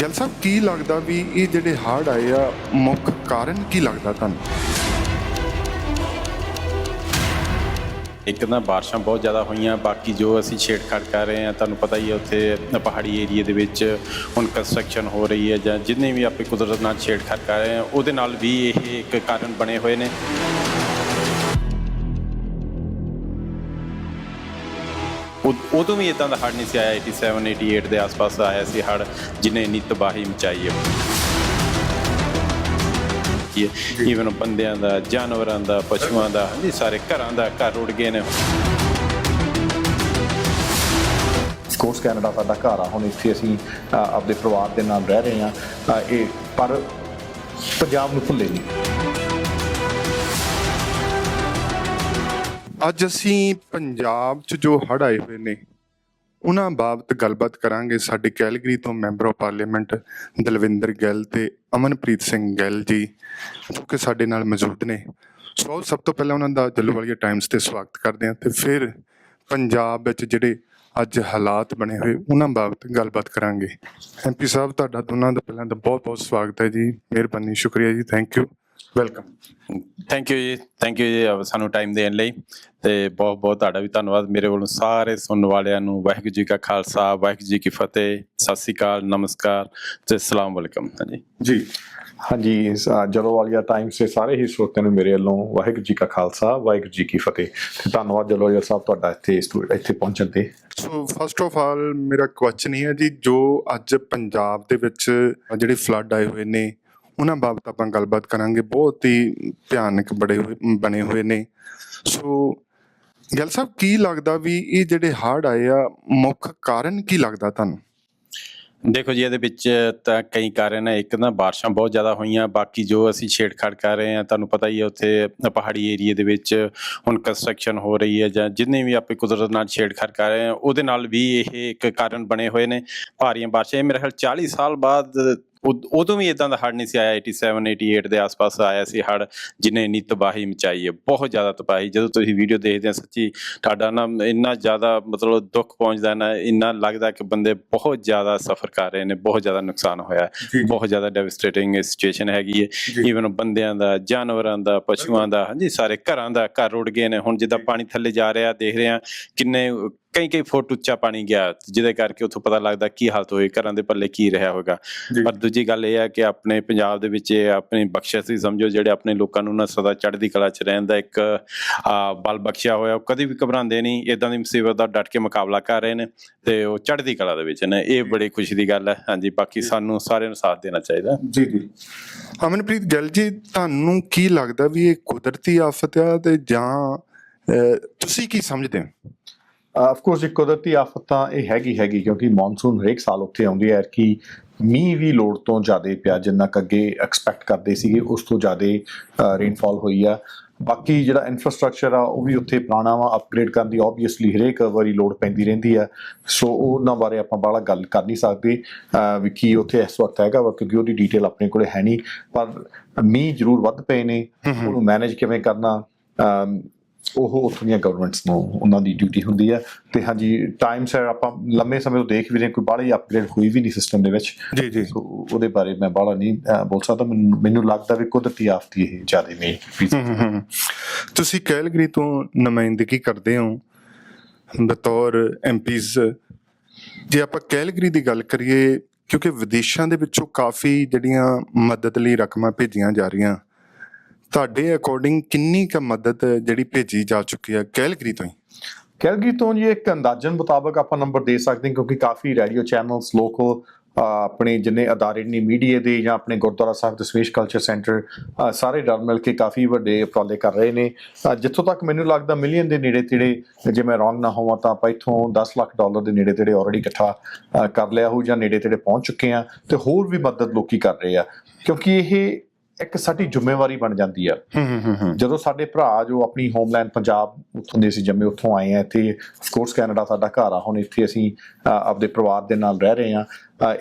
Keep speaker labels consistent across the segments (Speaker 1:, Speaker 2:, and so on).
Speaker 1: ਗਿੱਲ ਸਾਹਿਬ, ਕੀ ਲੱਗਦਾ ਵੀ ਇਹ ਜਿਹੜੇ ਹੜ੍ਹ ਆਏ ਆ, ਮੁੱਖ ਕਾਰਨ ਕੀ ਲੱਗਦਾ ਤੁਹਾਨੂੰ?
Speaker 2: ਇੱਕ ਤਾਂ ਬਾਰਿਸ਼ਾਂ ਬਹੁਤ ਜ਼ਿਆਦਾ ਹੋਈਆਂ, ਬਾਕੀ ਜੋ ਅਸੀਂ ਛੇੜਖਾੜ ਕਰ ਰਹੇ ਹਾਂ, ਤੁਹਾਨੂੰ ਪਤਾ ਹੀ ਹੈ ਉੱਥੇ ਪਹਾੜੀ ਏਰੀਆ ਦੇ ਵਿੱਚ ਹੁਣ ਕੰਸਟਰਕਸ਼ਨ ਹੋ ਰਹੀ ਹੈ ਜਾਂ ਜਿੰਨੇ ਵੀ ਆਪੇ ਕੁਦਰਤ ਨਾਲ ਛੇੜਖਾੜ ਕਰ ਰਹੇ ਹਾਂ ਉਹਦੇ ਨਾਲ ਵੀ ਇਹ ਇੱਕ ਕਾਰਨ ਬਣੇ ਹੋਏ ਨੇ। ਉਦ- ਉਦੋਂ ਵੀ ਇਦਾਂ ਦਾ ਹੜ੍ਹ ਨਹੀਂ ਸੀ ਆਇਆ 87 88 ਦੇ ਆਸ-ਪਾਸ ਆਇਆ ਸੀ ਹੜ੍ਹ ਜਿਨੇ ਇੰਨੀ ਤਬਾਹੀ ਮਚਾਈ ਹੈ। ਈਵਨ ਬੰਦਿਆਂ ਦਾ ਜਾਨਵਰਾਂ ਦਾ ਪਸ਼ੂਆਂ ਦਾ ਜੀ ਸਾਰੇ ਘਰਾਂ ਦਾ ਘਰ ਉੜ ਗਏ ਨੇ।
Speaker 3: ਸਕੋਰਸ ਕੈਨੇਡਾ ਸਾਡਾ ਘਰ ਆ ਹੁਣ ਇੱਥੇ ਅਸੀਂ ਅ, ਆਪਦੇ ਪਰਿਵਾਰ ਦੇ ਨਾਲ ਰਹਿ ਰਹੇ ਹਾਂ। ਇਹ ਪਰ ਪੰਜਾਬ ਨੂੰ ਭੁੱਲੇ ਨਹੀਂ।
Speaker 1: ਅੱਜ ਅਸੀਂ ਪੰਜਾਬ 'ਚ ਜੋ ਹੜ੍ਹ ਆਏ ਹੋਏ ਨੇ, ਉਹਨਾਂ ਬਾਬਤ ਗੱਲਬਾਤ ਕਰਾਂਗੇ ਸਾਡੇ ਕੈਲਗਰੀ ਤੋਂ member of parliament Dalwinder Gill ਤੇ ਅਮਨਪ੍ਰੀਤ ਸਿੰਘ ਗਿੱਲ ਜੀ, ਜੋ ਕਿ ਸਾਡੇ ਨਾਲ ਮੌਜੂਦ ਨੇ। ਸੋ ਸਭ ਤੋਂ ਪਹਿਲਾਂ ਉਹਨਾਂ ਦਾ ਜੱਲੂਵਾਲੀਆ ਟਾਈਮਸ ਤੇ ਸਵਾਗਤ ਕਰਦੇ ਹਾਂ ਤੇ ਫਿਰ ਪੰਜਾਬ ਵਿੱਚ ਜਿਹੜੇ ਅੱਜ ਹਾਲਾਤ ਬਣੇ ਹੋਏ, ਉਹਨਾਂ ਬਾਬਤ ਗੱਲਬਾਤ ਕਰਾਂਗੇ। ਐਮਪੀ ਸਾਹਿਬ, ਤੁਹਾਡਾ ਦੋਨਾਂ ਦਾ ਪਹਿਲਾਂ ਤਾਂ ਬਹੁਤ ਬਹੁਤ ਸਵਾਗਤ ਹੈ ਜੀ। ਮਿਹਰਬਾਨੀ, ਸ਼ੁਕਰੀਆ ਜੀ। Thank you welcome
Speaker 2: thank you ਜੀ ਥੈਂਕ ਯੂ ਜੀ ਸਾਨੂੰ ਟਾਈਮ ਦੇਣ ਲਈ। ਤੇ ਬਹੁਤ ਬਹੁਤ ਤੁਹਾਡਾ ਵੀ ਧੰਨਵਾਦ। ਮੇਰੇ ਵੱਲੋਂ ਸਾਰੇ ਸੁਣਨ ਵਾਲਿਆਂ ਨੂੰ ਵਾਹਿਗੁਰੂ ਜੀ ਕਾ ਖਾਲਸਾ ਵਾਹਿਗੁਰੂ ਜੀ ਕੀ ਫਤਿਹ। ਸਤਿ ਸ੍ਰੀ ਅਕਾਲ ਨਮਸਕਾਰ ਤੇ ਅਸਲਾਮ ਵਾਲੇਕਮ। ਹਾਂਜੀ।
Speaker 1: ਜੀ।
Speaker 3: ਹਾਂਜੀ ਜਲੋਵਾਲੀਆ ਟਾਈਮਸ ਦੇ ਸਾਰੇ ਹੀ ਸਰੋਤਿਆਂ ਨੂੰ ਮੇਰੇ ਵੱਲੋਂ ਵਾਹਿਗੁਰੂ ਜੀ ਕਾ ਖਾਲਸਾ ਵਾਹਿਗੁਰੂ ਜੀ ਕੀ ਫਤਿਹ। ਤੇ ਧੰਨਵਾਦ ਜਲੋਵਾਲੀਆ ਸਾਹਿਬ ਤੁਹਾਡਾ ਇੱਥੇ ਸਟੂਡੀਓ ਇੱਥੇ ਪਹੁੰਚਣ ਤੇ।
Speaker 1: ਸੋ ਫਸਟ ਆਫ ਆਲ ਮੇਰਾ ਕੁਐਸਚਨ ਹੀ ਹੈ ਜੀ ਜੋ ਅੱਜ ਪੰਜਾਬ ਦੇ ਵਿੱਚ ਜਿਹੜੇ ਫਲੱਡ ਆਏ ਹੋਏ ਨੇ ਉਹਨਾਂ ਬਾਬਤ ਆਪਾਂ ਗੱਲਬਾਤ ਕਰਾਂਗੇ। ਬਹੁਤ ਹੀ ਭਿਆਨਕ ਬੜੇ ਹੋਏ, ਬਣੇ ਹੋਏ ਨੇ। ਸੋ ਗਿੱਲ ਸਾਹਿਬ, ਕੀ ਲੱਗਦਾ ਵੀ ਇਹ ਜਿਹੜੇ ਹੜ੍ਹ ਆਏ ਆ, ਮੁੱਖ ਕਾਰਨ ਕੀ ਲੱਗਦਾ ਤੁਹਾਨੂੰ?
Speaker 2: ਦੇਖੋ ਜੀ, ਇਹਦੇ ਵਿੱਚ ਤਾਂ ਕਈ ਕਾਰਨ ਹੈ ਇੱਕ ਨਾ ਬਾਰਿਸ਼ਾਂ ਬਹੁਤ ਜ਼ਿਆਦਾ ਹੋਈਆਂ, ਬਾਕੀ ਜੋ ਅਸੀਂ ਛੇੜਖਾੜ ਕਰ ਰਹੇ ਹਾਂ, ਤੁਹਾਨੂੰ ਪਤਾ ਹੀ ਹੈ ਉੱਥੇ ਪਹਾੜੀ ਏਰੀਆ ਦੇ ਵਿੱਚ ਹੁਣ ਕੰਸਟਰਕਸ਼ਨ ਹੋ ਰਹੀ ਹੈ ਜਾਂ ਜਿੰਨੇ ਵੀ ਆਪੇ ਕੁਦਰਤ ਨਾਲ ਛੇੜਖਾੜ ਕਰ ਰਹੇ ਹਾਂ, ਉਹਦੇ ਨਾਲ ਵੀ ਇਹ ਇੱਕ ਕਾਰਨ ਬਣੇ ਹੋਏ ਨੇ। ਭਾਰੀਆਂ ਬਾਰਿਸ਼ਾਂ, ਇਹ ਮੇਰੇ ਖਿਆਲ 40 ਸਾਲ ਬਾਅਦ ਉਦ- ਉਦੋਂ ਵੀ ਇਦਾਂ ਦਾ ਹੜ੍ਹ ਨਹੀਂ ਸੀ ਆਇਆ 87 88 ਦੇ ਆਸ-ਪਾਸ ਆਇਆ ਸੀ ਹੜ੍ਹ ਜਿਨੇ ਇੰਨੀ ਤਬਾਹੀ ਮਚਾਈ ਹੈ ਬਹੁਤ ਜ਼ਿਆਦਾ ਤਬਾਹੀ ਜਦੋਂ ਤੁਸੀਂ ਵੀਡੀਓ ਦੇਖਦੇ ਆ ਸੱਚੀ ਤੁਹਾਡਾ ਨਾ ਇੰਨਾ ਜ਼ਿਆਦਾ ਮਤਲਬ ਦੁੱਖ ਪਹੁੰਚਦਾ ਨਾ ਇੰਨਾ ਲੱਗਦਾ ਕਿ ਬੰਦੇ ਬਹੁਤ ਜ਼ਿਆਦਾ ਸਫਰ ਕਰ ਰਹੇ ਨੇ ਬਹੁਤ ਜ਼ਿਆਦਾ ਨੁਕਸਾਨ ਹੋਇਆ ਹੈ।
Speaker 1: ਜੀ।
Speaker 2: ਬਹੁਤ ਜ਼ਿਆਦਾ ਡੈਵਸਟੇਟਿੰਗ ਸਿਚੁਏਸ਼ਨ ਹੈਗੀ ਹੈ
Speaker 1: ਜੀ।
Speaker 2: ਈਵਨ ਬੰਦਿਆਂ ਦਾ ਜਾਨਵਰਾਂ ਦਾ ਪਸ਼ੂਆਂ ਦਾ ਹਾਂਜੀ ਸਾਰੇ ਘਰਾਂ ਦਾ ਘਰ ਉੜ ਗਏ ਨੇ ਹੁਣ ਜਿੱਦਾਂ ਪਾਣੀ ਥੱਲੇ ਜਾ ਰਿਹਾ ਦੇਖ ਰਹੇ ਆ ਕਿੰਨੇ ਕਈ ਕਈ ਫੁੱਟ ਉੱਚਾ ਪਾਣੀ ਗਿਆ ਜਿਹਦੇ ਕਰਕੇ ਉੱਥੋਂ ਪਤਾ ਲੱਗਦਾ ਕੀ ਹਾਲਤ ਹੋਈ ਘਰਾਂ ਦੇ ਪੱਲੇ ਕੀ ਰਿਹਾ ਹੋਵੇਗਾ
Speaker 1: ਜੀ।
Speaker 2: ਪਰ ਦੂਜੀ ਗੱਲ ਇਹ ਹੈ ਕਿ ਆਪਣੇ ਪੰਜਾਬ ਦੇ ਵਿੱਚ ਆਪਣੀ ਬਖਸ਼ਿਸ਼ ਹੀ ਸਮਝੋ ਜਿਹੜੇ ਆਪਣੇ ਲੋਕਾਂ ਨੂੰ ਨਾ ਸਦਾ ਚੜ੍ਹਦੀ ਕਲਾ 'ਚ ਰਹਿਣ ਦਾ ਇੱਕ ਬਲ ਬਖਸ਼ਿਆ ਹੋਇਆ ਉਹ ਕਦੀ ਵੀ ਘਬਰਾਉਂਦੇ ਨਹੀਂ ਇਦਾਂ ਦੀ ਮੁਸੀਬਤ ਦਾ ਡਟ ਕੇ ਮੁਕਾਬਲਾ ਕਰ ਰਹੇ ਨੇ ਤੇ ਉਹ ਚੜ੍ਹਦੀ ਕਲਾ ਦੇ ਵਿੱਚ ਨੇ ਇਹ ਬੜੀ ਖੁਸ਼ੀ ਦੀ ਗੱਲ ਹੈ। ਹਾਂਜੀ ਬਾਕੀ ਸਾਨੂੰ ਸਾਰਿਆਂ ਨੂੰ ਸਾਥ ਦੇਣਾ ਚਾਹੀਦਾ।
Speaker 1: ਜੀ ਜੀ। ਅਮਨਪ੍ਰੀਤ ਗਿੱਲ ਜੀ ਤੁਹਾਨੂੰ ਕੀ ਲੱਗਦਾ ਵੀ ਇਹ ਕੁਦਰਤੀ ਆਫਤ ਆ ਤੇ ਜਾਂ ਤੁਸੀਂ ਕੀ ਸਮਝਦੇ ਹੋ?
Speaker 3: ਆਫ ਕੋਰਸ ਇੱਕ ਕੁਦਰਤੀ ਆਫਤ ਤਾਂ ਇਹ ਹੈਗੀ ਹੈਗੀ ਕਿਉਂਕਿ ਮੌਨਸੂਨ ਹਰੇਕ ਸਾਲ ਉੱਥੇ ਆਉਂਦੀ ਹੈ। ਕਿ ਮੀਂਹ ਵੀ ਲੋੜ ਤੋਂ ਜ਼ਿਆਦਾ ਪਿਆ ਜਿੰਨਾ ਕੁ ਅੱਗੇ ਐਕਸਪੈਕਟ ਕਰਦੇ ਸੀਗੇ ਉਸ ਤੋਂ ਜ਼ਿਆਦਾ ਰੇਨਫਾਲ ਹੋਈ ਆ। ਬਾਕੀ ਜਿਹੜਾ ਇਨਫਰਾਸਟ੍ਰਕਚਰ ਆ ਉਹ ਵੀ ਉੱਥੇ ਪੁਰਾਣਾ ਵਾ ਅਪਗ੍ਰੇਡ ਕਰਨ ਦੀ ਆਬਵੀਅਸਲੀ ਹਰੇਕ ਵਾਰੀ ਲੋੜ ਪੈਂਦੀ ਰਹਿੰਦੀ ਆ। ਸੋ ਉਹਨਾਂ ਬਾਰੇ ਆਪਾਂ ਬਾਹਲਾ ਗੱਲ ਕਰ ਨਹੀਂ ਸਕਦੇ ਵੀ ਕੀ ਉੱਥੇ ਇਸ ਵਕਤ ਹੈਗਾ ਵਾ ਕਿਉਂਕਿ ਉਹਦੀ ਡਿਟੇਲ ਆਪਣੇ ਕੋਲੇ ਹੈ ਨਹੀਂ। ਪਰ ਮੀਂਹ ਜ਼ਰੂਰ ਵੱਧ ਪਏ ਨੇ ਉਹਨੂੰ ਮੈਨੇਜ ਕਿਵੇਂ ਕਰਨਾ ਉਹ ਉੱਥੋਂ ਦੀਆਂ ਗਵਰਨਮੈਂਟਸ ਨੂੰ ਉਹਨਾਂ ਦੀ ਡਿਊਟੀ ਹੁੰਦੀ ਹੈ। ਤੇ ਹਾਂਜੀ ਟਾਈਮ ਸਿਰ ਆਪਾਂ ਲੰਮੇ ਸਮੇਂ ਤੋਂ ਦੇਖ ਵੀ ਰਹੇ ਕੋਈ ਬਾਹਲੀ ਅਪਗ੍ਰੇਡ ਹੋਈ ਵੀ ਨਹੀਂ ਸਿਸਟਮ ਦੇ ਵਿੱਚ।
Speaker 1: ਜੀ ਜੀ।
Speaker 3: ਉਹਦੇ ਬਾਰੇ ਮੈਂ ਬਾਹਲਾ ਨਹੀਂ ਬੋਲ ਸਕਦਾ। ਮੈਨੂੰ ਲੱਗਦਾ ਵੀ ਕੁਦਰਤੀ ਆਫਤ ਇਹ ਜ਼ਿਆਦਾ
Speaker 1: ਹਮ। ਤੁਸੀਂ ਕੈਲਗਰੀ ਤੋਂ ਨੁਮਾਇੰਦਗੀ ਕਰਦੇ ਹੋ ਬਤੌਰ ਐਮਪੀਜ਼ ਜੇ ਆਪਾਂ ਕੈਲਗਰੀ ਦੀ ਗੱਲ ਕਰੀਏ ਕਿਉਂਕਿ ਵਿਦੇਸ਼ਾਂ ਦੇ ਵਿੱਚੋਂ ਕਾਫੀ ਜਿਹੜੀਆਂ ਮਦਦ ਲਈ ਰਕਮਾਂ ਭੇਜੀਆਂ ਜਾ ਰਹੀਆਂ ਤੁਹਾਡੇ ਅਕੋਰਡਿੰਗ ਕਿੰਨੀ ਕੁ ਮਦਦ ਜਿਹੜੀ ਭੇਜੀ ਜਾ ਚੁੱਕੀ ਹੈ ਕੈਲਗਰੀ ਤੋਂ ਹੀ?
Speaker 3: ਕੈਲਗਰੀ ਤੋਂ ਜੀ, ਇੱਕ ਅੰਦਾਜ਼ਨ ਮੁਤਾਬਕ ਆਪਾਂ ਨੰਬਰ ਦੇ ਸਕਦੇ ਹਾਂ ਕਿਉਂਕਿ ਕਾਫੀ ਰੇਡੀਓ ਚੈਨਲਸ ਲੋਕਲ ਆਪਣੇ ਜਿੰਨੇ ਅਦਾਰੇ ਨੇ ਮੀਡੀਆ ਦੇ ਜਾਂ ਆਪਣੇ ਗੁਰਦੁਆਰਾ ਸਾਹਿਬ ਦਸ਼ਮੇਸ਼ ਕਲਚਰ ਸੈਂਟਰ ਸਾਰੇ ਰਲ ਮਿਲ ਕੇ ਕਾਫੀ ਵੱਡੇ ਉਪਰਾਲੇ ਕਰ ਰਹੇ ਨੇ। ਜਿੱਥੋਂ ਤੱਕ ਮੈਨੂੰ ਲੱਗਦਾ ਮਿਲੀਅਨ ਦੇ ਨੇੜੇ ਤੇੜੇ ਜੇ ਮੈਂ ਰੋਂਗ ਨਾ ਹੋਵਾਂ ਤਾਂ ਆਪਾਂ ਇੱਥੋਂ 10 ਲੱਖ ਡਾਲਰ ਦੇ ਨੇੜੇ ਤੇੜੇ ਆਲਰੇਡੀ ਇਕੱਠਾ ਕਰ ਲਿਆ ਹੋ ਜਾਂ ਨੇੜੇ ਤੇੜੇ ਪਹੁੰਚ ਚੁੱਕੇ ਆ ਤੇ ਹੋਰ ਵੀ ਮਦਦ ਲੋਕੀ ਕਰ ਰਹੇ ਆ। ਕਿਉਂਕਿ ਇਹ ਇੱਕ ਸਾਡੀ ਜ਼ਿੰਮੇਵਾਰੀ ਬਣ ਜਾਂਦੀ ਆ। ਜਦੋਂ ਸਾਡੇ ਭਰਾ ਜੋ ਆਪਣੀ ਹੋਮਲੈਂਡ ਪੰਜਾਬ ਉੱਥੋਂ ਦੇ ਸੀ ਜੰਮੇ ਉੱਥੋਂ ਆਏ ਆ ਇੱਥੇ ਕੋਰਸ ਕੈਨੇਡਾ ਸਾਡਾ ਘਰ ਆ ਹੁਣ ਇੱਥੇ ਅਸੀਂ ਆਪਦੇ ਪਰਿਵਾਰ ਦੇ ਨਾਲ ਰਹਿ ਰਹੇ ਆ।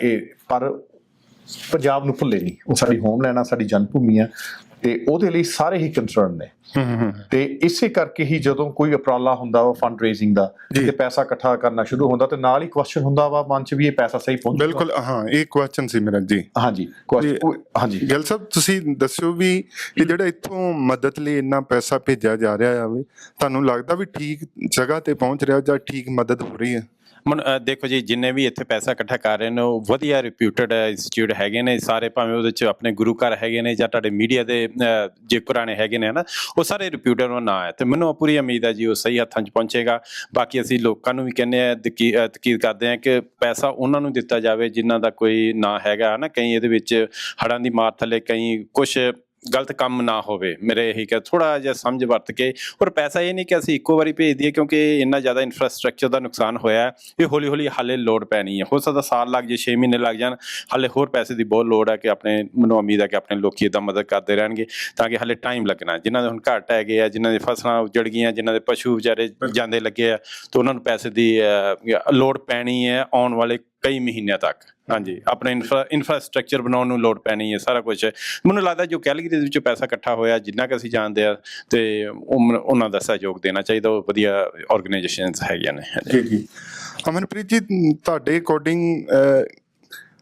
Speaker 3: ਇਹ ਪਰ ਪੰਜਾਬ ਨੂੰ ਭੁੱਲੇ ਨਹੀਂ। ਉਹ ਸਾਡੀ ਹੋਮਲੈਂਡ ਆ ਸਾਡੀ ਜਨਮ ਭੂਮੀ ਆ। ਤੇ ਉਹਦੇ ਲਈ ਸਾਰੇ ਹੀ ਕੰਸਰਨ ਨੇ। ਤੇ ਇਸੇ ਕਰਕੇ ਹੀ ਜਦੋਂ ਕੋਈ ਉਪਰਾਲਾ ਹੁੰਦਾ ਵਾ ਫੰਡ ਰੇਜ਼ਿੰਗ ਦਾ। ਤੇ ਪੈਸਾ ਇਕੱਠਾ ਕਰਨਾ ਸ਼ੁਰੂ ਹੁੰਦਾ ਤੇ ਨਾਲ ਹੀ ਕੁਐਸਚਨ ਹੁੰਦਾ ਵਾ ਮਨ ਚ ਵੀ ਇਹ ਪੈਸਾ ਸਹੀ ਪਹੁੰਚ
Speaker 1: ਬਿਲਕੁਲ ਹਾਂ ਇਹ ਕੁਐਸਚਨ ਸੀ ਮੇਰਾ ਜੀ।
Speaker 3: ਹਾਂਜੀ question- ਹਾਂਜੀ।
Speaker 1: ਗਿੱਲ ਸਾਹਿਬ ਤੁਸੀਂ ਦੱਸਿਓ ਵੀ ਇਹ ਜਿਹੜਾ ਇੱਥੋਂ ਮਦਦ ਲਈ ਇੰਨਾ ਪੈਸਾ ਭੇਜਿਆ ਜਾ ਰਿਹਾ ਹੈ ਤੁਹਾਨੂੰ ਲੱਗਦਾ ਵੀ ਠੀਕ ਜਗ੍ਹਾ ਤੇ ਪਹੁੰਚ ਰਿਹਾ ਜਾਂ ਠੀਕ ਮਦਦ ਹੋ ਰਹੀ ਹੈ?
Speaker 2: ਮਨ ਦੇਖੋ ਜੀ, ਜਿੰਨੇ ਵੀ ਇੱਥੇ ਪੈਸਾ ਇਕੱਠਾ ਕਰ ਰਹੇ ਨੇ, ਉਹ ਵਧੀਆ ਰਿਪਿਊਟਡ ਇੰਸਟੀਚਿਊਟ ਹੈਗੇ ਨੇ, ਸਾਰੇ ਭਾਵੇਂ ਉਹਦੇ ਚ ਆਪਣੇ ਗੁਰੂ ਘਰ ਹੈਗੇ ਨੇ ਜਾਂ ਤੁਹਾਡੇ ਮੀਡੀਆ ਦੇ ਜੇ ਪੁਰਾਣੇ ਹੈਗੇ ਨੇ, ਹਨਾ, ਉਹ ਸਾਰੇ ਰਿਪਿਊਟਡ ਉਹ ਨਾ ਹੈ। ਤੇ ਮੈਨੂੰ ਪੂਰੀ ਉਮੀਦ ਹੈ ਜੀ, ਉਹ ਸਹੀ ਹੱਥਾਂ 'ਚ ਪਹੁੰਚੇਗਾ। ਬਾਕੀ ਅਸੀਂ ਲੋਕਾਂ ਨੂੰ ਵੀ ਕਹਿੰਦੇ ਆ ਤਕੀਦ ਕਰਦੇ ਆ ਕਿ ਪੈਸਾ ਉਹਨਾਂ ਨੂੰ ਦਿੱਤਾ ਜਾਵੇ ਜਿਨ੍ਹਾਂ ਦਾ ਕੋਈ ਨਾ ਹੈਗਾ, ਹਨਾ, ਕਈ ਇਹਦੇ ਵਿੱਚ ਹੜਾਂ ਦੀ ਮਾਰ ਥੱਲੇ, ਕਈ ਕੁਝ ਗਲਤ ਕੰਮ ਨਾ ਹੋਵੇ ਮੇਰੇ ਇਹੀ ਕਿ ਥੋੜਾ ਜਿਹਾ ਸਮਝ ਵਰਤ ਕੇ। ਔਰ ਪੈਸਾ ਇਹ ਨਹੀਂ ਕਿ ਅਸੀਂ ਇੱਕੋ ਵਾਰੀ ਭੇਜ ਦਈਏ ਕਿਉਂਕਿ ਇੰਨਾ ਜ਼ਿਆਦਾ ਇਨਫਰਾਸਟ੍ਰਕਚਰ ਦਾ ਨੁਕਸਾਨ ਹੋਇਆ ਹੈ, ਇਹ ਹੌਲੀ ਹੌਲੀ ਹਾਲੇ ਲੋਡ ਪੈਣੀ ਹੈ। ਹੋ ਸਕਦਾ ਸਾਲ ਲੱਗ ਜੇ 6 ਮਹੀਨੇ ਲੱਗ ਜਾਣ ਹਾਲੇ ਹੋਰ ਪੈਸੇ ਦੀ ਬਹੁਤ ਲੋੜ ਹੈ ਕਿ ਆਪਣੇ ਮੈਨੂੰ ਉਮੀਦ ਹੈ ਕਿ ਆਪਣੇ ਲੋਕੀ ਇਦਾਂ ਮਦਦ ਕਰਦੇ ਰਹਿਣਗੇ ਤਾਂ ਕਿ ਹਾਲੇ ਟਾਈਮ ਲੱਗਣਾ ਜਿਨ੍ਹਾਂ ਦੇ ਹੁਣ ਘੱਟ ਹੈਗੇ ਆ ਜਿਨ੍ਹਾਂ ਦੀ ਫਸਲਾਂ ਉਜੜ ਗਈਆਂ ਜਿਨ੍ਹਾਂ ਦੇ ਪਸ਼ੂ ਵਿਚਾਰੇ ਜਾਂਦੇ ਲੱਗੇ ਆ ਤਾਂ ਉਹਨਾਂ ਨੂੰ ਪੈਸੇ ਦੀ ਲੋੜ ਪੈਣੀ ਹੈ ਆਉਣ ਵਾਲੇ ਕਈ ਮਹੀਨਿਆਂ ਤੱਕ। ਹਾਂਜੀ, ਆਪਣੇ ਇਨਫਰਾਸਟ੍ਰਕਚਰ ਬਣਾਉਣ ਨੂੰ ਲੋੜ ਪੈਣੀ ਹੈ, ਸਾਰਾ ਕੁਝ ਮੈਨੂੰ ਲੱਗਦਾ ਜੋ ਕੈਲਗਰੀ ਦੇ ਵਿੱਚੋਂ ਪੈਸਾ ਇਕੱਠਾ ਹੋਇਆ, ਜਿੰਨਾ ਕਿ ਅਸੀਂ ਜਾਣਦੇ ਆ, ਤੇ ਉਹਨਾਂ ਦਾ ਸਹਿਯੋਗ ਦੇਣਾ ਚਾਹੀਦਾ, ਉਹ ਵਧੀਆ ਆਰਗੇਨਾਈਜੇਸ਼ਨਸ ਹੈਗੀਆਂ ਨੇ
Speaker 1: ਜੀ ਜੀ। ਅਮਨਪ੍ਰੀਤ ਜੀ ਤੁਹਾਡੇ ਅਕੋਰਡਿੰਗ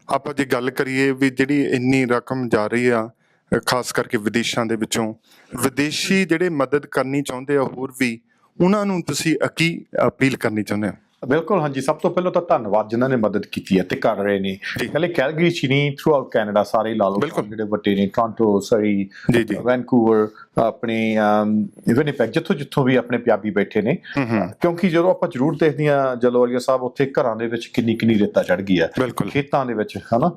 Speaker 1: ਆਪਾਂ ਜੇ ਗੱਲ ਕਰੀਏ ਵੀ ਜਿਹੜੀ ਇੰਨੀ ਰਕਮ ਜਾ ਰਹੀ ਆ, ਖਾਸ ਕਰਕੇ ਵਿਦੇਸ਼ਾਂ ਦੇ ਵਿੱਚੋਂ, ਵਿਦੇਸ਼ੀ ਜਿਹੜੇ ਮਦਦ ਕਰਨੀ ਚਾਹੁੰਦੇ ਆ ਹੋਰ ਵੀ, ਉਹਨਾਂ ਨੂੰ ਤੁਸੀਂ ਕੀ ਅਪੀਲ ਕਰਨੀ ਚਾਹੁੰਦੇ ਹੋ?
Speaker 3: ਬਿਲਕੁਲ ਹਾਂਜੀ। ਸਭ ਤੋਂ ਪਹਿਲਾਂ ਤਾਂ ਧੰਨਵਾਦ ਜਿਨ੍ਹਾਂ ਨੇ ਮਦਦ ਕੀਤੀ ਹੈ ਤੇ ਕਰ ਰਹੇ ਨੇ। ਕੱਲੇ ਕੈਲਗਰੀ ਚ ਹੀ ਨਹੀਂ ਥਰੂ ਆਊਟ ਕੈਨੇਡਾ ਸਾਰੇ ਲਾ ਲਓ। ਜਿਹੜੇ ਵੱਡੇ ਨੇ ਟੋਰਾਂਟੋ ਸਰੀ ਵੈਨਕੂਵਰ ਆਪਣੇ ਵਿਨਿਪੈਗ ਜਿੱਥੋਂ ਜਿੱਥੋਂ ਵੀ ਆਪਣੇ ਪੰਜਾਬੀ ਬੈਠੇ ਨੇ। ਕਿਉਂਕਿ ਜਦੋਂ ਆਪਾਂ ਜ਼ਰੂਰ ਦੇਖਦੇ ਹਾਂ ਜਲੋਲੀਆ ਸਾਹਿਬ ਉੱਥੇ ਘਰਾਂ ਦੇ ਵਿੱਚ ਕਿੰਨੀ ਕਿੰਨੀ ਰੇਤਾ ਚੜ ਗਈ ਹੈ।
Speaker 1: ਬਿਲਕੁਲ।
Speaker 3: ਖੇਤਾਂ ਦੇ ਵਿੱਚ ਹਨਾ?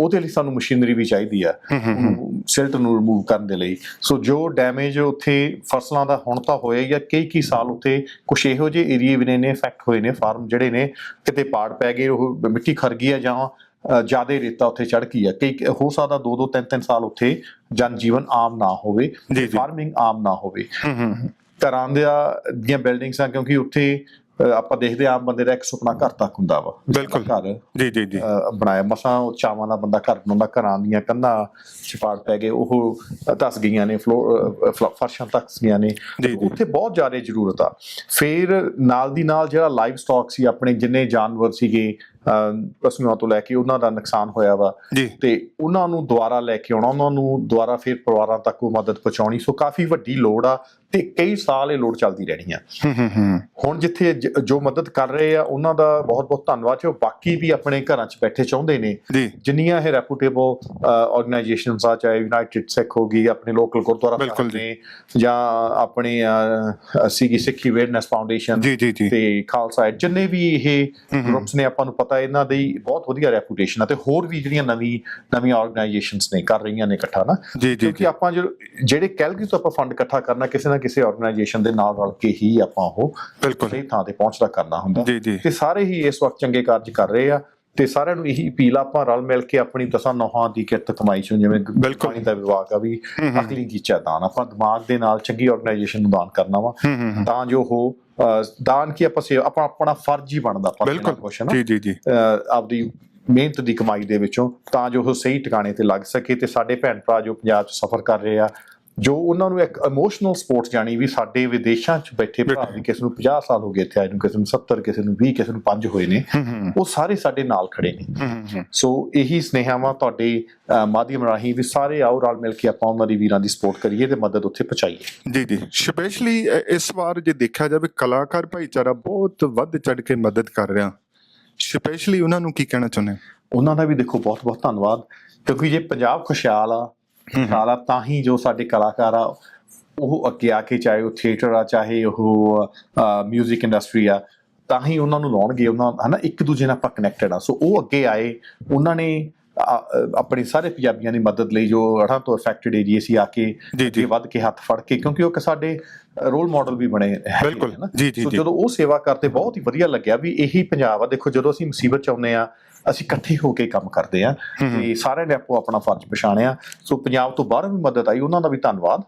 Speaker 3: ਉਹਦੇ ਲਈ ਸਾਨੂੰ ਮਸ਼ੀਨਰੀ ਵੀ ਚਾਹੀਦੀ। ਉਹਨੂੰ ਸਿਲਟ ਨੂੰ ਰਿਮੂਵ ਕਰਨ ਦੇ ਲਈ। ਸੋ ਜੋ ਡੈਮੇਜ ਉੱਥੇ ਫਸਲਾਂ ਦਾ ਹੁਣ ਤਾਂ ਹੋਇਆ ਹੀ ਆ ਕਈ ਕਈ ਸਾਲ ਉੱਥੇ ਕੁਝ ਇਹੋ ਜਿਹੇ ਏਰੀਏ ਵੀ ਨੇ ਨੇ ਇਫੈਕਟ ਹੋਏ ਨੇ ਫਾਰਮ ਜਿਹੜੇ ਨੇ ਕਿਤੇ ਪਾੜ ਪੈ ਗਏ ਉਹ ਮਿੱਟੀ ਖਰ ਗਈ ਆ ਜਾਂ ਜ਼ਿਆਦਾ ਰੇਤਾ ਉੱਥੇ ਚੜ ਗਈ ਆ ਕਈ ਹੋ ਸਕਦਾ ਦੋ ਦੋ ਤਿੰਨ ਤਿੰਨ ਸਾਲ ਉੱਥੇ ਜਨ ਜੀਵਨ ਆਮ ਨਾ ਹੋਵੇ। ਫਾਰਮਿੰਗ ਆਮ ਨਾ ਹੋਵੇ
Speaker 1: ਹੂੰ ਹੂੰ ਹੂੰ।
Speaker 3: ਘਰਾਂ ਦੀਆਂ ਬਿਲਡਿੰਗਸਾਂ ਕਿਉਂਕਿ ਉੱਥੇ ਆਪਾਂ ਦੇਖਦੇ ਆ ਆਮ ਬੰਦੇ ਦਾ ਇੱਕ ਸੁਪਨਾ ਘਰ ਤੱਕ ਹੁੰਦਾ ਵਾ।
Speaker 1: ਬਿਲਕੁਲ।
Speaker 3: ਘਰ
Speaker 1: ਜੀ ਜੀ ਜੀ।
Speaker 3: ਬਣਾਇਆ। ਮਸਾਂ ਉਹ ਚਾਵਾਂ ਦਾ ਬੰਦਾ ਘਰ ਬਣਾਉਂਦਾ ਘਰਾਂ ਦੀਆਂ ਕੰਧਾਂ ਛਪਾੜ ਪੈ ਗਏ ਉਹ ਧਸ ਗਈਆਂ ਨੇ ਫਲੋਰ ਫਰਸ਼ਾਂ ਤੱਕ ਗਈਆਂ ਨੇ। ਉੱਥੇ ਬਹੁਤ ਜ਼ਿਆਦਾ ਜ਼ਰੂਰਤ ਆ। ਫਿਰ ਨਾਲ ਦੀ ਨਾਲ ਜਿਹੜਾ ਲਾਈਵ ਸਟਾਕ ਸੀ ਆਪਣੇ ਜਿੰਨੇ ਜਾਨਵਰ ਸੀਗੇ ਪਸ਼ੂਆਂ ਤੋਂ ਲੈ ਕੇ ਉਹਨਾਂ ਦਾ ਨੁਕਸਾਨ ਹੋਇਆ ਵਾ। ਤੇ ਉਹਨਾਂ ਨੂੰ ਦੁਬਾਰਾ ਲੈ ਕੇ ਆਉਣਾ ਉਹਨਾਂ ਨੂੰ ਦੁਬਾਰਾ ਫਿਰ ਪਰਿਵਾਰਾਂ ਤੱਕ ਉਹ ਮਦਦ ਪਹੁੰਚਾਉਣੀ। ਸੋ ਕਾਫੀ ਵੱਡੀ ਲੋੜ ਆ ਤੇ ਕਈ ਸਾਲ ਇਹ ਲੋੜ ਚੱਲਦੀ ਰਹਿਣੀ ਆ।
Speaker 1: ਹੂੰ ਹੂੰ ਹੂੰ।
Speaker 3: ਹੁਣ ਜਿੱਥੇ ਜ- ਮਦਦ ਕਰ ਰਹੇ ਆ ਉਹਨਾਂ ਦਾ ਬਹੁਤ ਬਹੁਤ ਧੰਨਵਾਦ ਜੋ ਬਾਕੀ ਵੀ ਆਪਣੇ ਘਰਾਂ 'ਚ ਬੈਠੇ ਚਾਹੁੰਦੇ ਨੇ। ਜਿੰਨੀਆਂ ਇਹ ਰੈਪੂਟੇਬਲ ਆਰਗੇਨਾਈਜੇਸ਼ਨਸ ਆ ਚਾਹੇ ਯੂਨਾਈਟਿਡ ਸਿੱਖ ਹੋਗੀ ਆਪਣੇ ਲੋਕਲ ਗੁਰਦੁਆਰਾ ਸਾਹਿਬ ਨੇ ਜਾਂ ਆਪਣੇ ਸੀਗੀ ਸਿੱਖੀ ਅਵੇਅਰਨੈਸ ਫਾਊਂਡੇਸ਼ਨ ਤੇ ਖਾਲਸਾ ਜਿੰਨੇ ਵੀ ਇਹ
Speaker 1: ਹੂੰ, ਹੂੰ।
Speaker 3: ਗਰੁੱਪਸ ਨੇ ਆਪਾਂ ਨੂੰ ਪਤਾ ਇਹਨਾਂ ਦੀ ਬਹੁਤ ਵਧੀਆ ਰੈਪੂਟੇਸ਼ਨ ਆ ਤੇ ਹੋਰ ਵੀ ਜਿਹੜੀਆਂ ਨਵੀਂ ਨਵੀਆਂ ਆਰਗੇਨਾਈਜੇਸ਼ਨਸ ਨੇ ਕਰ ਰਹੀਆਂ ਨੇ ਇਕੱਠਾ ਨਾ ਕਿਉਂਕਿ ਆਪਾਂ ਜਿਹੜੇ ਕੈਲਗਰੀ ਤੋਂ ਆਪਾਂ ਫੰਡ ਇਕੱਠਾ ਕਰਨਾ ਕਿਸੇ ਨਾ ਕਿਸੇ ਆਰਗੇਨਾਈਜੇਸ਼ਨ ਦੇ ਨਾਲ ਰਲ ਕੇ ਹੀ ਆਪਾਂ ਉਹ
Speaker 1: ਬਿਲਕੁਲ
Speaker 3: ਸਹੀ ਥਾਂ ਤੇ ਪਹੁੰਚਦਾ ਕਰਨਾ ਹੁੰਦਾ ਤੇ ਸਾਰੇ ਹੀ ਇਸ ਵਕਤ ਚੰਗੇ ਕਾਰਜ ਕਰ ਰਹੇ ਆ ਤੇ ਸਾਰਿਆਂ ਨੂੰ ਇਹੀ ਅਪੀਲ ਆਪਾਂ ਰਲ ਮਿਲ ਕੇ ਆਪਣੀ ਦਸਾਂ ਨੌਹਾਂ ਦੀ ਕਿਰਤ ਕਮਾਈ ਚੋਂ ਜਿਵੇਂ
Speaker 1: ਬਿਲਕੁਲ।
Speaker 3: ਪਾਣੀ ਦਾ ਵਿਭਾਗ ਆ ਵੀ
Speaker 1: ਹੂੰ, ਹੂੰ।
Speaker 3: ਅਕਲੀ ਕੀਚਾ ਦਾਨ ਆਪਾਂ ਦਿਮਾਗ ਦੇ ਨਾਲ ਚੰਗੀ ਆਰਗੇਨਾਈਜੇਸ਼ਨ ਨੂੰ ਦਾਨ ਕਰਨਾ ਵਾ
Speaker 1: ਹੂੰ ਹੂੰ ਹੂੰ।
Speaker 3: ਤਾਂ ਜੋ ਉਹ ਦਾਨ ਕੀ ਆਪਾਂ ਸੇਵਾ ਆਪਾਂ ਆਪਣਾ ਫਰਜ਼ ਹੀ ਬਣਦਾ ਆਪਾਂ
Speaker 1: ਬਿਲਕੁਲ। ਜੀ ਜੀ ਜੀ।
Speaker 3: ਆਪਦੀ ਮਿਹਨਤ ਦੀ ਕਮਾਈ ਦੇ ਵਿੱਚੋਂ ਤਾਂ ਜੋ ਉਹ ਸਹੀ ਟਿਕਾਣੇ ਤੇ ਲੱਗ ਸਕੇ ਤੇ ਸਾਡੇ ਭੈਣ ਭਰਾ ਜੋ ਪੰਜਾਬ 'ਚ ਸਫ਼ਰ ਕਰ ਰਹੇ ਆ ਜੋ ਉਹਨਾਂ ਨੂੰ ਇੱਕ ਇਮੋਸ਼ਨਲ ਸਪੋਰਟ ਜਾਣੀ ਵੀ ਸਾਡੇ ਵਿਦੇਸ਼ਾਂ 'ਚ ਬੈਠੇ ਭਰਾ। ਵੀ ਕਿਸੇ ਨੂੰ 50 ਸਾਲ ਹੋ ਗਏ ਇੱਥੇ ਆਏ ਨੂੰ ਕਿਸੇ ਨੂੰ 70 ਕਿਸੇ ਨੂੰ 20 ਕਿਸੇ ਨੂੰ 5 ਹੋਏ ਨੇ ਉਹ ਸਾਰੇ ਸਾਡੇ ਨਾਲ ਖੜੇ ਨੇ। ਸੋ ਇਹੀ ਸਨੇਹਾ ਵਾ ਤੁਹਾਡੇ ਮਾਧਿਅਮ ਰਾਹੀਂ ਵੀ ਸਾਰੇ ਆਓ ਰਲ ਮਿਲ ਕੇ ਆਪਾਂ ਉਹਨਾਂ ਦੀ ਵੀਰਾਂ ਦੀ ਸਪੋਰਟ ਕਰੀਏ ਤੇ ਮਦਦ ਉੱਥੇ ਪਹੁੰਚਾਈਏ
Speaker 1: ਜੀ ਜੀ ਸਪੈਸ਼ਲੀ ਇਸ ਵਾਰ ਜੇ ਦੇਖਿਆ ਜਾਵੇ ਕਲਾਕਾਰ ਭਾਈਚਾਰਾ ਬਹੁਤ ਵੱਧ ਚੜ ਕੇ ਮਦਦ ਕਰ ਰਿਹਾ ਸਪੈਸ਼ਲੀ ਉਹਨਾਂ ਨੂੰ ਕੀ ਕਹਿਣਾ ਚਾਹੁੰਦੇ?
Speaker 3: ਉਹਨਾਂ ਦਾ ਵੀ ਦੇਖੋ ਬਹੁਤ ਬਹੁਤ ਧੰਨਵਾਦ ਕਿਉਂਕਿ ਜੇ ਪੰਜਾਬ ਖੁਸ਼ਹਾਲ ਆ ਆ ਤਾਂ ਹੀ ਜੋ ਸਾਡੇ ਕਲਾਕਾਰ ਆ ਉਹ ਅੱਗੇ ਆ ਕੇ ਚਾਹੇ ਉਹ ਥੀਏਟਰ ਆ ਚਾਹੇ ਉਹ 뮤직 ਇੰਡਸਟਰੀ ਆ ਤਾਂ ਹੀ ਉਹਨਾਂ ਨੂੰ ਲਾਉਣਗੇ ਉਹਨਾਂ ਹਨਾ ਇੱਕ ਦੂਜੇ ਨਾਲ ਆਪਾਂ ਕਨੈਕਟਡ ਆ। ਸੋ ਉਹ ਅੱਗੇ ਆਏ ਉਹਨਾਂ ਨੇ ਆਪਣੇ ਸਾਰੇ ਪੰਜਾਬੀਆਂ ਦੀ ਮਦਦ ਲਈ ਜੋ ਹੜ੍ਹਾਂ ਤੋਂ ਅਫੈਕਟਡ ਏਰੀਏ ਸੀ ਆ ਕੇ
Speaker 1: ਜੀ
Speaker 3: ਵੱਧ ਕੇ ਹੱਥ ਫੜ ਕੇ ਕਿਉਂਕਿ ਉਹ ਸਾਡੇ ਰੋਲ ਮਾਡਲ ਵੀ ਬਣੇ
Speaker 1: ਬਿਲਕੁਲ। ਜੀ ਜੀ।
Speaker 3: ਜਦੋਂ ਉਹ ਸੇਵਾ ਕਰਦੇ ਬਹੁਤ ਹੀ ਵਧੀਆ ਲੱਗਿਆ ਵੀ ਇਹੀ ਪੰਜਾਬ ਆ। ਦੇਖੋ ਜਦੋਂ ਅਸੀਂ ਮੁਸੀਬਤ ਚ ਆਉਂਦੇ ਆ ਅਸੀਂ ਇਕੱਠੇ ਹੋ ਕੇ ਕੰਮ ਕਰਦੇ ਆ ਤੇ ਸਾਰਿਆਂ ਨੇ ਆਪੋ ਆਪਣਾ ਫਰਜ਼ ਪਛਾਣਿਆ ਸੋ ਪੰਜਾਬ ਤੋਂ ਬਾਹਰੋਂ ਵੀ ਮਦਦ ਆਈ ਉਹਨਾਂ ਦਾ ਵੀ ਧੰਨਵਾਦ।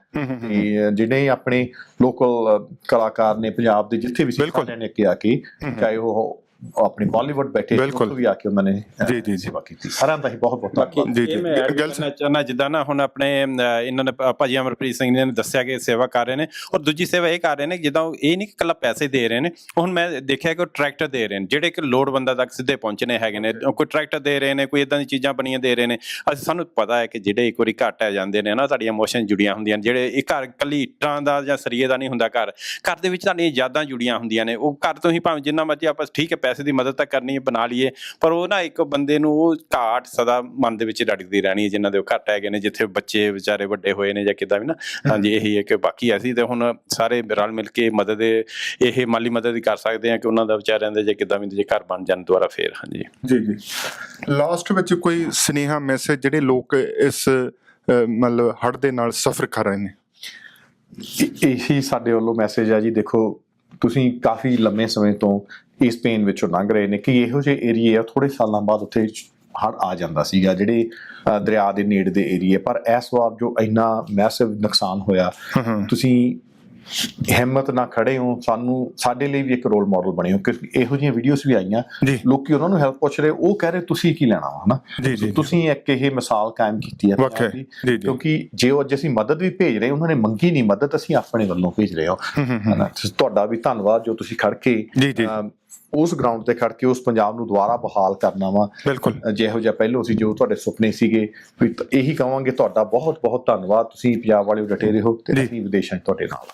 Speaker 3: ਤੇ ਜਿਹੜੇ ਆਪਣੇ ਲੋਕਲ ਕਲਾਕਾਰ ਨੇ ਪੰਜਾਬ ਦੇ ਜਿੱਥੇ ਵੀ ਸੀ
Speaker 1: ਬਿਲਕੁਲ।
Speaker 3: ਸਾਰਿਆਂ ਨੇ ਅੱਗੇ ਆ ਕੇ। ਚਾਹੇ ਉਹ ਆਪਣੀ ਬਾਲੀਵੁੱਡ ਬੈਠੇ ਸੀ,
Speaker 1: ਬਿਲਕੁਲ।
Speaker 3: ਵੀ ਆ ਕੇ ਉਹਨਾਂ ਨੇ
Speaker 1: ਜੀ, ਜੀ, ਜੀ।
Speaker 3: ਸੇਵਾ ਕੀਤੀ ਸਾਰਿਆਂ ਦਾ ਹੀ ਬਹੁਤ ਬਹੁਤ ਧੰਨਵਾਦ
Speaker 1: ਜੀ, ਜੀ।
Speaker 2: ਇਹ ਮੈਂ add
Speaker 1: ਗੱਲ-
Speaker 2: ਕਰਨਾ ਚਾਹੁੰਦਾ ਜਿੱਦਾਂ ਨਾ ਹੁਣ ਆਪਣੇ ਇਹਨਾਂ ਨੇ ਭਾਜੀ ਅਮਰਪ੍ਰੀਤ ਸਿੰਘ ਨੇ ਦੱਸਿਆ ਕਿ ਸੇਵਾ ਕਰ ਰਹੇ ਨੇ ਔਰ ਦੂਜੀ ਸੇਵਾ ਇਹ ਕਰ ਰਹੇ ਨੇ ਜਿੱਦਾਂ ਇਹ ਨਹੀਂ ਕਿ ਇਕੱਲਾ ਪੈਸੇ ਦੇ ਰਹੇ ਨੇ ਹੁਣ ਮੈਂ ਦੇਖਿਆ ਕਿ ਉਹ ਟਰੈਕਟਰ ਦੇ ਰਹੇ ਨੇ ਜਿਹੜੇ ਕਿ ਲੋੜਵੰਦਾਂ ਤੱਕ ਸਿੱਧੇ ਪਹੁੰਚਣੇ ਹੈਗੇ ਨੇ ਕੋਈ ਟਰੈਕਟਰ ਦੇ ਰਹੇ ਨੇ ਕੋਈ ਇਦਾਂ ਦੀ ਚੀਜ਼ਾਂ ਬਣੀਆਂ ਦੇ ਰਹੇ ਨੇ ਅਸੀਂ ਸਾਨੂੰ ਪਤਾ ਹੈ ਕਿ ਜਿਹੜੇ ਇੱਕ ਵਾਰੀ ਘੱਟ ਆ ਜਾਂਦੇ ਨੇ ਨਾ ਸਾਡੀਆਂ ਇਮੋਸ਼ਨ ਜੁੜੀਆਂ ਹੁੰਦੀਆਂ ਨੇ ਜਿਹੜੇ ਇਹ ਘਰ ਕੱਲੀ ਇੱਟਾਂ ਦਾ ਜਾਂ ਸਰੀਏ ਦਾ ਨਹੀਂ ਹੁੰਦਾ ਘਰ ਘਰ ਦੇ ਵਿੱਚ ਤੁਹਾਡੀਆਂ ਯਾਦਾਂ ਜੁੜੀਆਂ ਹੁੰਦੀਆਂ ਨੇ ਉਹ ਘਰ ਤੋਂ ਹੀ ਭਾਵੇਂ ਜਿੰਨਾ ਮਰਜ਼ੀ ਆਪਾਂ ਠੀਕ ਹੈ ਪੈਸੇ ਦੀ ਮਦਦ ਤਾਂ ਕਰਨੀ ਹੈ ਬਣਾ ਲਈਏ। ਪਰ ਉਹ ਨਾ ਇੱਕ ਬੰਦੇ ਨੂੰ ਉਹ ਘਾਟ ਸਦਾ ਮਨ ਦੇ ਵਿੱਚ ਰੜਕਦੀ ਰਹਿਣੀ ਹੈ ਜਿਨ੍ਹਾਂ ਦੇ ਉਹ ਘੱਟ ਹੈਗੇ ਨੇ ਜਿੱਥੇ ਬੱਚੇ ਵਿਚਾਰੇ ਵੱਡੇ ਹੋਏ ਨੇ ਜਾਂ ਕਿਦਾਂ ਵੀ ਨਾ। ਹਾਂਜੀ ਇਹੀ ਹੈ ਕਿ ਬਾਕੀ ਅਸੀਂ ਤੇ ਹੁਣ ਸਾਰੇ ਰਲ ਮਿਲ ਕੇ ਮਦਦ ਇਹ ਮਾਲੀ ਮਦਦ ਹੀ ਕਰ ਸਕਦੇ ਹਾਂ ਕਿ ਉਹਨਾਂ ਦਾ ਵਿਚਾਰਿਆਂ ਦੇ ਜੇ ਕਿਦਾਂ ਵੀ ਜੇ ਘਰ ਬਣ ਜਾਣ ਦੁਬਾਰਾ ਫੇਰ ਹਾਂਜੀ।
Speaker 1: ਜੀ ਜੀ। ਲਾਸਟ ਵਿੱਚ ਕੋਈ ਸਨੇਹਾ ਮੈਸੇਜ ਜਿਹੜੇ ਲੋਕ ਇਸ ਮਤਲਬ ਹੜ ਦੇ ਨਾਲ ਸਫਰ ਕਰ ਰਹੇ ਨੇ?
Speaker 3: ਇਹ- ਸਾਡੇ ਵੱਲੋਂ ਮੈਸੇਜ ਹੈ ਜੀ। ਦੇਖੋ ਤੁਸੀਂ ਕਾਫੀ ਲੰਮੇ ਸਮੇਂ ਤੋਂ ਇਸ ਪੇਨ ਵਿੱਚੋਂ ਲੰਘ ਰਹੇ ਨੇ ਕਿ ਇਹੋ ਜਿਹੇ ਏਰੀਏ ਆ ਥੋੜੇ ਸਾਲਾਂ ਬਾਅਦ ਉੱਥੇ ਹੜ ਆ ਜਾਂਦਾ ਸੀਗਾ ਜਿਹੜੇ ਦਰਿਆ ਦੇ ਨੇੜੇ ਦੇ ਏਰੀਏ ਪਰ ਇਸ ਵਾਰ ਜੋ ਇੰਨਾ ਮੈਸਿਵ ਨੁਕਸਾਨ ਹੋਇਆ ਤੁਸੀਂ ਹਿੰਮਤ ਨਾਲ ਖੜੇ ਹੋ ਸਾਨੂੰ ਸਾਡੇ ਲਈ ਵੀ ਇੱਕ ਰੋਲ ਮਾਡਲ ਬਣੇ ਹੋ ਕਿਉਂਕਿ ਇਹੋ ਜਿਹੀਆਂ ਵੀਡੀਓਜ਼ ਵੀ ਆਈਆਂ। ਲੋਕੀ ਉਹਨਾਂ ਨੂੰ ਹੈਲਪ ਪੁੱਛ ਰਹੇ ਉਹ ਕਹਿ ਰਹੇ ਤੁਸੀਂ ਕੀ ਲੈਣਾ ਵਾ? ਹਨਾ। ਤੁਸੀਂ ਇੱਕ ਇਹ ਮਿਸਾਲ ਕਾਇਮ ਕੀਤੀ ਹੈ। ਕਿਉਂਕਿ ਜੇ ਉਹ ਅੱਜ ਅਸੀਂ ਮਦਦ ਵੀ ਭੇਜ ਰਹੇ ਉਹਨਾਂ ਨੇ ਮੰਗੀ ਨਹੀਂ ਮਦਦ ਅਸੀਂ ਆਪਣੇ ਵੱਲੋਂ ਭੇਜ ਰਹੇ ਹਾਂ। ਹਨਾ? ਤੁਹਾਡਾ ਵੀ ਧੰਨਵਾਦ ਜੋ ਤੁਸੀਂ ਖੜ ਕੇ
Speaker 1: ਜੀ, ਜੀ।
Speaker 3: ਅਮ, ਉਸ ਗਰਾਊਂਡ ਤੇ ਖੜ ਕੇ ਉਸ ਪੰਜਾਬ ਨੂੰ ਦੁਬਾਰਾ ਬਹਾਲ ਕਰਨਾ ਵਾ।
Speaker 1: ਬਿਲਕੁਲ।
Speaker 3: ਜਿਹੋ ਜਿਹਾ ਪਹਿਲੋਂ ਸੀ ਜੋ ਤੁਹਾਡੇ ਸੁਪਨੇ ਸੀਗੇ ਵੀ ਇਹੀ ਕਹਾਂਗੇ ਤੁਹਾਡਾ ਬਹੁਤ ਬਹੁਤ ਧੰਨਵਾਦ। ਤੁਸੀਂ ਪੰਜਾਬ ਵਾਲਿਓ ਡਟੇ ਰਹੋ ਤੇ। ਅਸੀਂ ਵਿਦੇਸ਼ਾਂ ਤੁਹਾਡੇ ਨਾਲ।